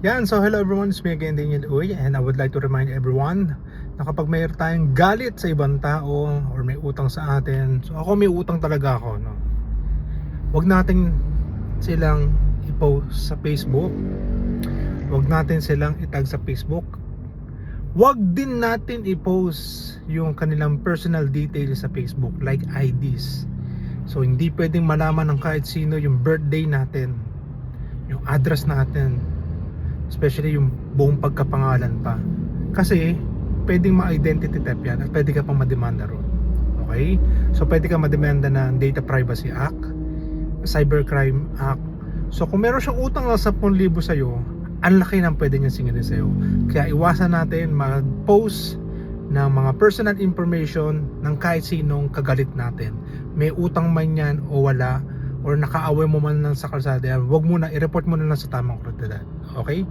Yan, so hello everyone, it's me again Daniel Uy and I would like to remind everyone na kapag mayroon tayong galit sa ibang tao or may utang sa atin, so ako may utang talaga ako, no? Huwag natin silang i-post sa Facebook. Huwag natin silang itag sa Facebook. Huwag din natin i-post yung kanilang personal details sa Facebook like IDs. So hindi pwedeng malaman ng kahit sino yung birthday natin, yung address natin, especially yung buong pagkapangalan pa. Kasi pwedeng ma-identity theft yan at pwede ka pang mademanda ron. Okay? So pwede ka mademanda ng Data Privacy Act, Cybercrime Act. So kung meron siyang utang na 10,000 sa'yo, ang laki ng pwede niyang singilin sa'yo. Kaya iwasan natin mag-post ng mga personal information ng kahit sinong kagalit natin. May utang man yan o wala or nakaaway mo man lang sa kalsada yan, huwag mo na, i-report mo na lang sa tamang otoridad. Okay?